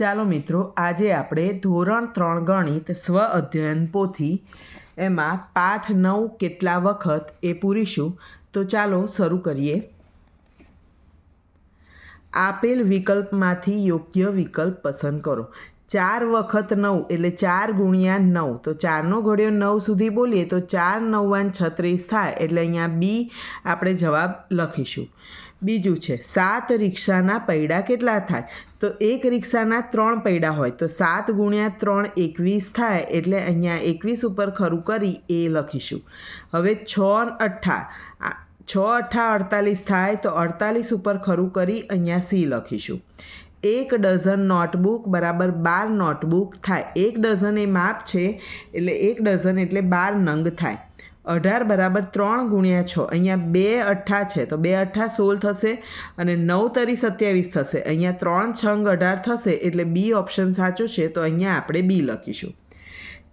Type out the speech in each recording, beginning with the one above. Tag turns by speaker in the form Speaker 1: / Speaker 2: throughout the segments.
Speaker 1: ચાલો મિત્રો, આજે આપણે ધોરણ ત્રણ ગણિત સ્વ અધ્યયન પોથી એમાં પાઠ નવ કેટલા વખત એ પૂરીશું. તો ચાલો શરૂ કરીએ. આપેલ વિકલ્પમાંથી યોગ્ય વિકલ્પ પસંદ કરો. ચાર વખત નવ એટલે ચાર ગુણ્યા નવ. તો ચારનો ઘડિયો નવ સુધી બોલીએ તો ચાર નવ્વાન છત્રીસ થાય એટલે અહીંયા બી આપણે જવાબ લખીશું. બીજું છે, સાત રિક્ષાના પૈડા કેટલા થાય? તો એક રિક્ષાના ત્રણ પૈડા હોય તો સાત ગુણ્યા ત્રણ એકવીસ થાય એટલે અહીંયા એકવીસ ઉપર ખરું કરી એ લખીશું. હવે છ અઠ્ઠા. છ, અઠ્ઠા, અડતાલીસ થાય તો અડતાલીસ ઉપર ખરું કરી અહીંયા સી લખીશું. એક ડઝન નોટબુક બરાબર બાર નોટબુક થાય. એક ડઝન એ માપ છે, એટલે એક ડઝન એટલે બાર નંગ થાય. અઢાર બરાબર ત્રણ ગુણ્યા છ. અહીંયા બે અઠ્ઠા છે, તો બે અઠ્ઠા સોળ થશે અને નવ તરી સત્યાવીસ થશે. અહીંયા ત્રણ છંગ અઢાર થશે, એટલે બી ઓપ્શન સાચો છે, તો અહીંયા આપણે બી લખીશું.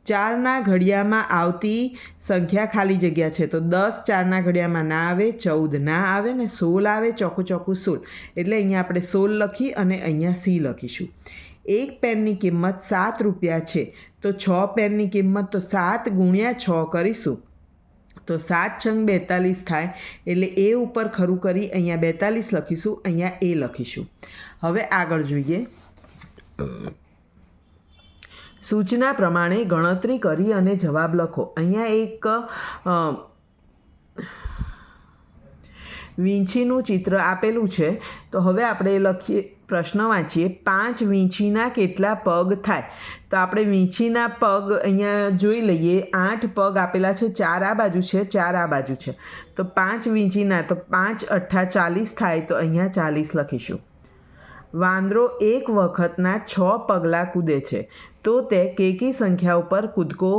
Speaker 1: ચારના ઘડિયામાં આવતી સંખ્યા ખાલી જગ્યા છે. તો દસ ચારના ઘડિયામાં ના આવે, ચૌદ ના આવે ને સોળ આવે ચોખ્ખું ચોખ્ખું સોળ. એટલે અહીંયા આપણે સોળ લખી અને અહીંયા સી લખીશું. એક પેનની કિંમત સાત રૂપિયા છે. તો છ પેનની કિંમત તો સાત ગુણ્યા છ કરીશું. તો સાત છંગ બેતાલીસ થાય. એટલે એ ઉપર ખરું કરી અહીંયા બેતાલીસ લખીશું, અહીંયા એ લખીશું. હવે આગળ જોઈએ. સૂચના પ્રમાણે ગણતરી કરી અને જવાબ લખો. અહીંયા એક વીંછીનું ચિત્ર આપેલું છે. તો હવે આપણે લખીએ, પ્રશ્ન વાંચીએ. પાંચ વીંછીના કેટલા પગ થાય? તો આપણે વીંછીના પગ અહીંયા જોઈ લઈએ. આઠ પગ આપેલા છે. ચાર આ બાજુ છે. ચાર આ બાજુ છે. તો પાંચ વીંછીના, તો પાંચ અઠ્ઠા ચાલીસ થાય. તો અહીંયા ચાલીસ લખીશું. વાંદરો એક વખતના છ પગલાં કૂદે છે. તો તે કેકી સંખ્યા ઉપર કૂદકો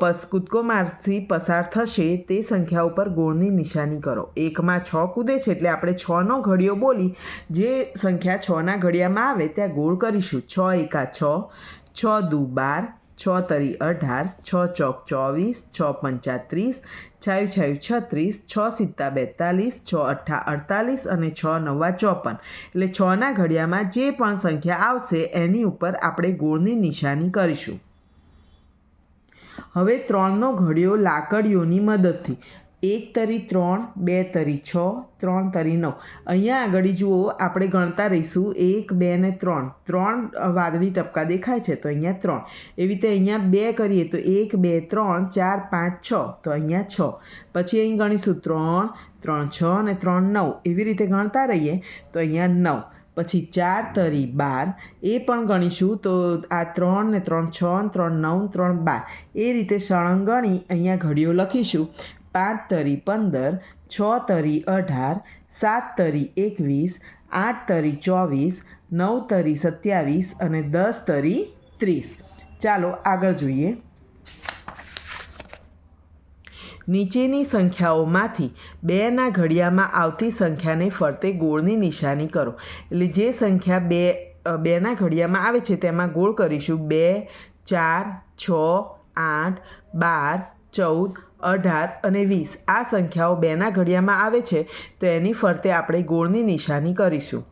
Speaker 1: પસ કૂદકો માર્ગથી પસાર થશે તે સંખ્યા ઉપર ગોળની નિશાની કરો. એકમાં છ કૂદે છે એટલે આપણે છનો ઘડિયો બોલી જે સંખ્યા છના ઘડિયામાં આવે ત્યાં ગોળ કરીશું. છ એકા છ છ દુ બાર છ તરી અઢાર, છ ચોક ચોવીસ, છ પંચા ત્રીસ છાયું છાયું છત્રીસ, છ સિત્તા બેતાલીસ, છ અઠ્ઠા અડતાલીસ અને છ નવ્વા ચોપન. એટલે છના ઘડિયામાં જે પણ સંખ્યા આવશે, એની ઉપર આપણે ગોળની નિશાની કરીશું. હવે ત્રણનો ઘડિયો લાકડીઓની મદદથી. એક તરી ત્રણ, બે તરી છ, ત્રણ તરી નવ. અહીંયા આગળ જુઓ, આપણે ગણતા રહીશું એક, બે ને ત્રણ. ત્રણ વાદળી ટપકા દેખાય છે, તો અહીંયા ત્રણ. એવી રીતે અહીંયા બે કરીએ તો એક, બે, ત્રણ, ચાર, પાંચ, છ. તો અહીંયા છ. પછી અહીં ગણીશું ત્રણ ત્રણ, છ અને ત્રણ, નવ. એવી રીતે ગણતા રહીએ તો અહીંયા નવ. પછી ચાર તરી બાર. એ પણ ગણીશું તો આ ત્રણ ને ત્રણ, છ ત્રણ, નવ ત્રણ, બાર. એ રીતે સળંગ ગણી અહીંયા ઘડીઓ લખીશું. પાંચ તરી પંદર, છ તરી અઢાર, સાત તરી એકવીસ, આઠ તરી ચોવીસ, નવ તરી સત્યાવીસ અને દસ તરી ત્રીસ. ચાલો આગળ જોઈએ. નીચેની સંખ્યાઓમાંથી બેના ઘડિયામાં આવતી સંખ્યાને ફરતે ગોળની નિશાની કરો. એટલે જે સંખ્યા બે બેના ઘડિયામાં આવે છે તેમાં ગોળ કરીશું. બે, ચાર, છ, આઠ, બાર ચૌદ, અઢાર અને વીસ. આ સંખ્યાઓ બેના ઘડિયામાં આવે છે, તો એની ફરતે આપણે ગોળની નિશાની કરીશું.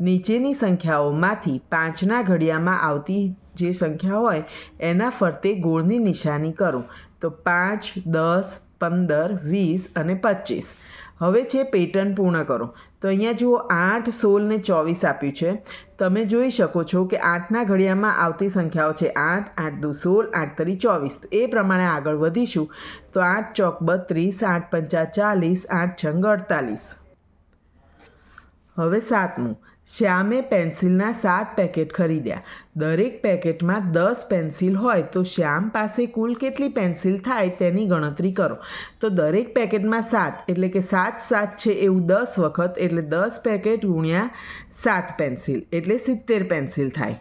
Speaker 1: નીચેની સંખ્યાઓમાંથી પાંચના ઘડિયામાં આવતી જે સંખ્યા હોય, એના ફરતે ગોળની નિશાની કરો. તો પાંચ, દસ, પંદર, વીસ અને પચીસ હવે છે પેટર્ન પૂર્ણ કરો. તો અહીંયા જુઓ આઠ, સોળ ને ચોવીસ આપ્યું છે. તમે જોઈ શકો છો કે આઠના ઘડિયામાં આવતી સંખ્યાઓ છે આઠ આઠ દુ સોળ, આઠ તરી ચોવીસ. એ પ્રમાણે આગળ વધીશું. તો આઠ ચોક બત્રીસ, આઠ પંચા ચાલીસ, આઠ છંગ અડતાલીસ. હવે સાતમું. શ્યામે પેન્સિલના સાત પેકેટ ખરીદ્યા. દરેક પેકેટમાં દસ પેન્સિલ હોય તો શ્યામ પાસે કુલ કેટલી પેન્સિલ થાય તેની ગણતરી કરો. તો દરેક પેકેટમાં સાત, એટલે કે સાત સાત છે એવું દસ વખત, એટલે દસ પેકેટ ગુણ્યા સાત પેન્સિલ, એટલે સિત્તેર પેન્સિલ થાય.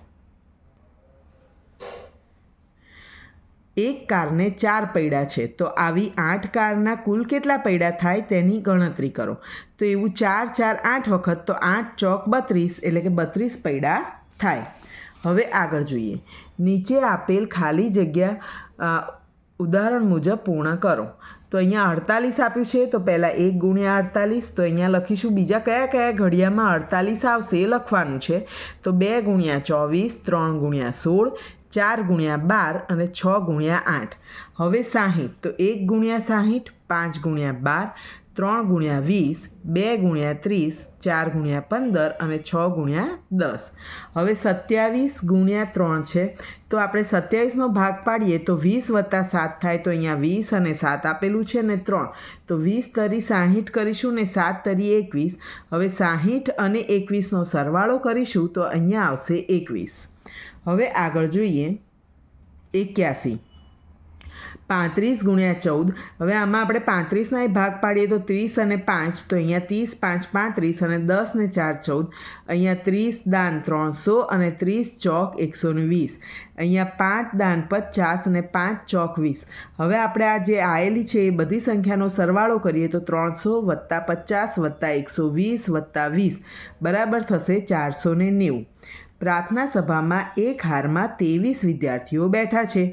Speaker 1: એક કારને ચાર પૈડા છે. તો આવી આઠ કારના કુલ કેટલા પૈડા થાય તેની ગણતરી કરો. તો એવું ચાર ચાર, આઠ વખત તો આઠ ચોક બત્રીસ એટલે કે બત્રીસ પૈડા થાય. હવે આગળ જોઈએ. નીચે આપેલ ખાલી જગ્યા ઉદાહરણ મુજબ પૂર્ણ કરો. તો અહીંયા અડતાલીસ આપ્યું છે, તો પહેલાં એક ગુણ્યા અડતાલીસ, તો અહીંયા લખીશું બીજા કયા કયા ઘડિયામાં અડતાલીસ આવશે એ લખવાનું છે. તો બે ગુણ્યા ચોવીસ, ત્રણ ગુણ્યા સોળ ચાર ગુણ્યા બાર અને છ ગુણ્યા આઠ. હવે સાહીઠ. તો એક ગુણ્યા સાહીઠ, પાંચ ગુણ્યા બાર, ત્રણ ગુણ્યા વીસ, બે ગુણ્યા ત્રીસ, ચાર ગુણ્યા પંદર અને છ ગુણ્યા દસ. હવે સત્યાવીસ ગુણ્યા ત્રણ છે. તો આપણે સત્યાવીસનો ભાગ પાડીએ તો વીસ વત્તા સાત થાય તો અહીંયા વીસ અને સાત આપેલું છે ને ત્રણ. તો વીસ તરી સાહીઠ કરીશું ને સાત તરી એકવીસ. હવે સાહીઠ અને એકવીસનો સરવાળો કરીશું તો અહીંયા આવશે એકવીસ. હવે આગળ જોઈએ એક્યાસી. પાંત્રીસ ગુણ્યા ચૌદ. હવે આમાં આપણે પાંત્રીસના ભાગ પાડીએ તો ત્રીસ અને પાંચ, તો અહીંયા ત્રીસ, પાંચ, પાંત્રીસ અને દસ ને ચાર, ચૌદ. અહીંયા ત્રીસ દાન ત્રણસો અને ત્રીસ ચોક એકસો ને વીસ. અહીંયા પાંચ દાન પચાસ અને પાંચ ચોક વીસ. હવે આપણે આ જે આવેલી છે એ બધી સંખ્યાનો સરવાળો કરીએ તો ત્રણસો વત્તા પચાસ વત્તા એકસો વીસ વત્તા વીસ. બરાબર થશે ચારસો ને નેવું. પ્રાર્થના સભામાં એક હારમાં ત્રેવીસ વિદ્યાર્થીઓ બેઠા છે.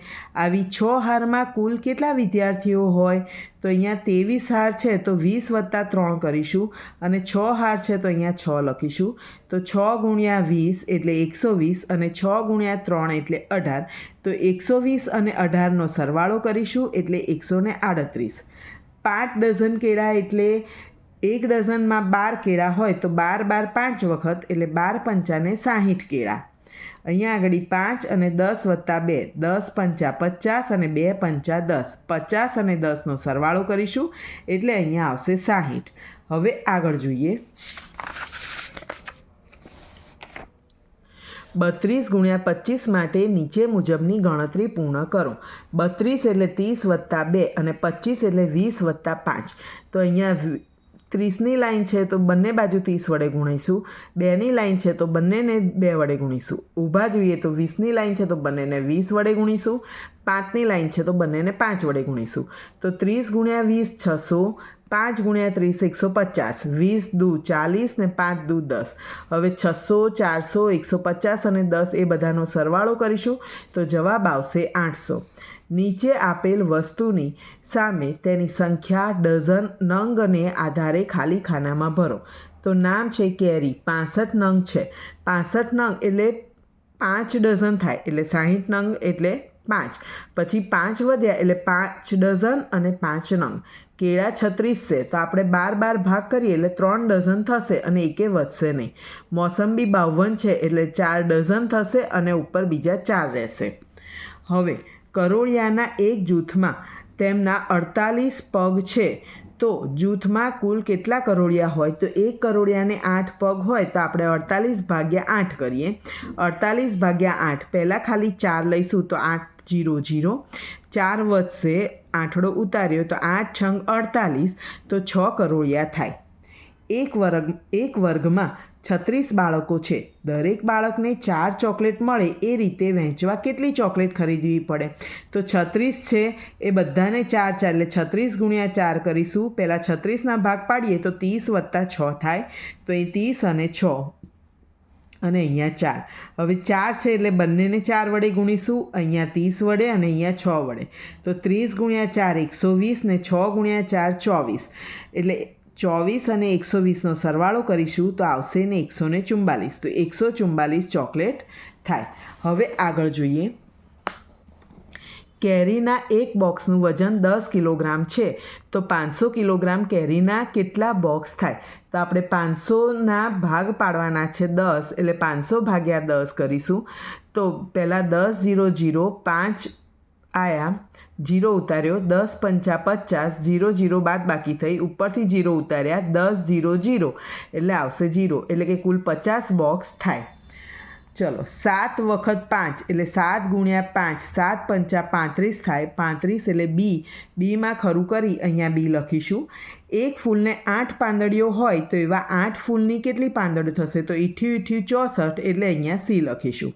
Speaker 1: આવી છ હારમાં કુલ કેટલા વિદ્યાર્થીઓ હોય? તો અહીંયા ત્રેવીસ હાર છે, તો વીસ વત્તા ત્રણ કરીશું. અને છ હાર છે, તો અહીંયા છ લખીશું. તો છ ગુણ્યા વીસ એટલે એકસો વીસ અને છ ગુણ્યા ત્રણ એટલે અઢાર. તો એકસો વીસ અને અઢારનો સરવાળો કરીશું એટલે એકસો આડત્રીસ. પાંચ ડઝન કેળા એટલે એક ડઝનમાં બાર કેળા હોય તો બાર બાર પાંચ વખત એટલે બાર પંચાને સાહીઠ કેળા. અહીંયા આગળ પાંચ અને દસ વત્તા બે, દસ પંચા પચાસ અને બે પંચા દસ. પચાસ અને દસનો સરવાળો કરીશું એટલે અહીંયા આવશે સાહીઠ. હવે આગળ જોઈએ. બત્રીસ ગુણ્યા પચીસ માટે નીચે મુજબની ગણતરી પૂર્ણ કરો. બત્રીસ એટલે ત્રીસ વત્તા બે અને પચીસ એટલે વીસ વત્તા પાંચ. તો અહીંયા ત્રીસની લાઈન છે તો બંને બાજુ ત્રીસ વડે ગુણીશું. બેની લાઈન છે તો બંનેને બે વડે ગુણીશું. ઊભા જોઈએ તો વીસની લાઈન છે તો બંનેને વીસ વડે ગુણીશું. પાંચની લાઈન છે તો બંનેને પાંચ વડે ગુણીશું. તો ત્રીસ ગુણ્યા વીસ છસો, પાંચ ગુણ્યા ત્રીસ એકસો પચાસ. વીસ દુ ચાલીસ ને પાંચ દુ દસ. હવે છસો, ચારસો, એકસો પચાસ અને દસ એ બધાનો સરવાળો કરીશું. તો જવાબ આવશે આઠસો. નીચે આપેલ વસ્તુની સામે તેની સંખ્યા ડઝન નંગને આધારે ખાલી ખાનામાં ભરો. તો નામ છે કેરી, પાસઠ નંગ છે. પાસઠ નંગ એટલે પાંચ ડઝન થાય, એટલે સાહીઠ નંગ એટલે પાંચ. પછી પાંચ વધ્યા એટલે પાંચ ડઝન અને પાંચ નંગ. કેળા છત્રીસ છે, તો આપણે બાર બાર ભાગ કરીએ એટલે ત્રણ ડઝન થશે અને એકે વધશે નહીં. મોસંબી બાવન છે, એટલે ચાર ડઝન થશે અને ઉપર બીજા ચાર રહેશે. હવે કરોળિયાના એક જૂથમાં. તેમના અડતાલીસ પગ છે. તો જૂથમાં કુલ કેટલા કરોળિયા હોય? તો એક કરોળિયાને આઠ પગ હોય તો આપણે અડતાલીસ ભાગ્યા આઠ કરીએ. અડતાલીસ ભાગ્યા આઠ. પહેલાં ખાલી ચાર લઈશું તો આઠ જીરો જીરો. ચાર વધશે. આઠડો ઉતાર્યો તો આઠ છંગ અડતાલીસ. તો છ કરોળિયા થાય. એક વર્ગ, એક વર્ગમાં છત્રીસ બાળકો છે. દરેક બાળકને ચાર ચોકલેટ મળે એ રીતે વહેંચવા કેટલી ચોકલેટ ખરીદવી પડે? તો છત્રીસ છે એ બધાને ચાર ચાર, એટલે છત્રીસ ગુણ્યા ચાર કરીશું. પહેલાં છત્રીસના ભાગ પાડીએ તો ત્રીસ વત્તા છ થાય. તો એ ત્રીસ અને છ. અને અહીંયા ચાર. હવે ચાર છે એટલે બંનેને ચાર વડે ગુણીશું. અહીંયા ત્રીસ વડે અને અહીંયા છ વડે. તો ત્રીસ ગુણ્યા ચાર એકસો વીસ ને છ ગુણ્યા ચાર ચોવીસ. એટલે ચોવીસ અને એકસો વીસનો સરવાળો કરીશું તો આવશે ને એકસો ને ચુમ્બાલીસ તો એકસો ચુમ્બાલીસ ચોકલેટ થાય. હવે આગળ જોઈએ. કેરીના એક બોક્સનું વજન દસ કિલોગ્રામ છે. તો પાંચસો કિલોગ્રામ કેરીના કેટલા બોક્સ થાય? તો આપણે પાંચસોના ભાગ પાડવાના છે દસ, એટલે પાંચસો ભાગ્યા દસ કરીશું. તો પહેલાં દસ ઝીરો જીરો, પાંચ આયા જીરો ઉતાર્યો, દસ પંચા પચાસ, જીરો જીરો બાદ બાકી થઈ, ઉપરથી જીરો ઉતાર્યા, દસ જીરો જીરો. એટલે આવશે જીરો, એટલે કે કુલ પચાસ બોક્સ થાય. ચલો, સાત વખત પાંચ, એટલે સાત ગુણ્યા પાંચ, સાત પંચા પાંત્રીસ થાય. પાંત્રીસ એટલે બી બીમાં ખરું કરી, અહીંયા બી લખીશું. એક ફૂલને આઠ પાંદડીઓ હોય, તો એવા આઠ ફૂલની કેટલી પાંદડી થશે? તો ઇઠ્યું ઇઠ્યું ચોસઠ, એટલે અહીંયા સી લખીશું.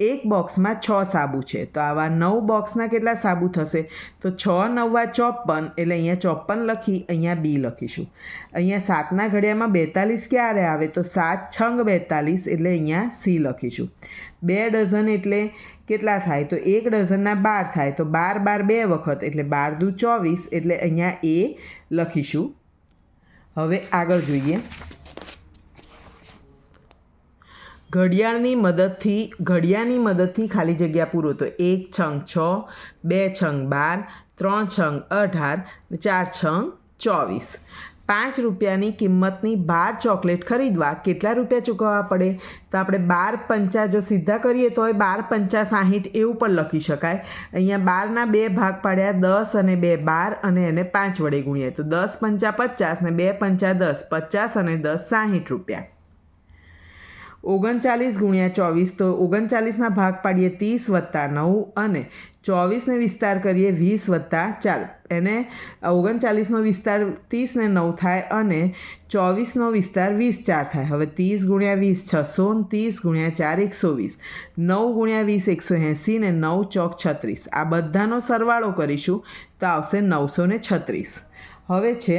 Speaker 1: એક બોક્સમાં છ સાબુ છે. તો આવા નવ બોક્સના કેટલા સાબુ થશે? તો છ, નવ્વા ચોપન એટલે અહીંયા ચોપન લખી, અહીંયા બી લખીશું. અહીંયા સાતના ઘડિયામાં બેતાલીસ ક્યારે આવે? તો સાત છંગ બેતાલીસ, એટલે અહીંયા સી લખીશું. બે ડઝન એટલે કેટલા થાય? તો એક ડઝનના બાર થાય. તો બાર બાર બે વખત, એટલે બાર દુ ચોવીસ, એટલે અહીંયા એ લખીશું. હવે આગળ જોઈએ. ઘડિયાળની મદદથી ઘડિયાળની મદદથી ખાલી જગ્યા પૂરો તો એક છંગ છ, બે છંગ બાર, ત્રણ છંગ અઢાર, ચાર છંગ ચોવીસ. પાંચ રૂપિયાની કિંમતની બાર ચોકલેટ ખરીદવા કેટલા રૂપિયા ચૂકવવા પડે? તો આપણે બાર પંચા જો સીધા કરીએ તો એ બાર પંચા સાહીઠ એવું પણ લખી શકાય. અહીંયા બારના બે ભાગ પાડ્યા, દસ અને બે બાર અને એને પાંચ વડે ગુણીએ. તો દસ પંચા પચાસ ને બે પંચા દસ, પચાસ અને દસ સાહીઠ રૂપિયા. ઓગણચાલીસ ગુણ્યા ચોવીસ, તો ઓગણચાલીસના ભાગ પાડીએ ત્રીસ વત્તા નવ અને ચોવીસને વિસ્તાર કરીએ વીસ વત્તા ચાર. એને ઓગણચાલીસનો વિસ્તાર ત્રીસને નવ થાય અને ચોવીસનો વિસ્તાર વીસ ચાર થાય. હવે ત્રીસ ગુણ્યા વીસ છસો ત્રીસ ગુણ્યા ચાર એકસો વીસ. નવ ગુણ્યા વીસ એકસો એંસી ને નવ ચોક છત્રીસ. આ બધાનો સરવાળો કરીશું તો આવશે નવસો ને છત્રીસ. હવે છે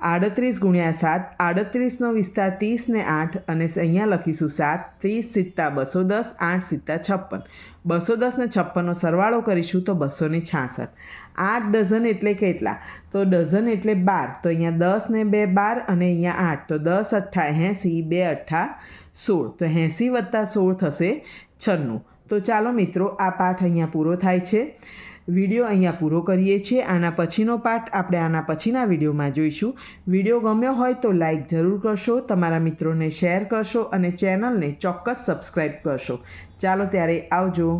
Speaker 1: આડત્રીસ ગુણ્યા સાત, આડત્રીસનો વિસ્તાર ત્રીસ ને આઠ અને અહીંયા લખીશું સાત, ત્રીસ સિત્તા બસો દસ, આઠ સિત્તા છપ્પન. બસો દસ ને છપ્પનનો સરવાળો કરીશું તો બસો ને છાસઠ. આઠ ડઝન એટલે કેટલા? તો ડઝન એટલે બાર. તો અહીંયા દસ ને બે બાર અને અહીંયા આઠ. તો દસ અઠ્ઠા એંસી, બે અઠ્ઠા સોળ. તો એંસી વત્તા સોળ થશે છન્નું. તો ચાલો મિત્રો, આ પાઠ અહીંયા પૂરો થાય છે. વીડિયો અહીંયા પૂરો કરીએ છીએ. આના પછીનો પાઠ આપણે આના પછીના વિડીયોમાં જોઈશું. વીડિયો ગમ્યો હોય તો લાઈક જરૂર કરશો, તમારા મિત્રોને શેર કરશો અને ચેનલને ચોક્કસ સબસ્ક્રાઈબ કરશો. ચાલો ત્યારે આવજો.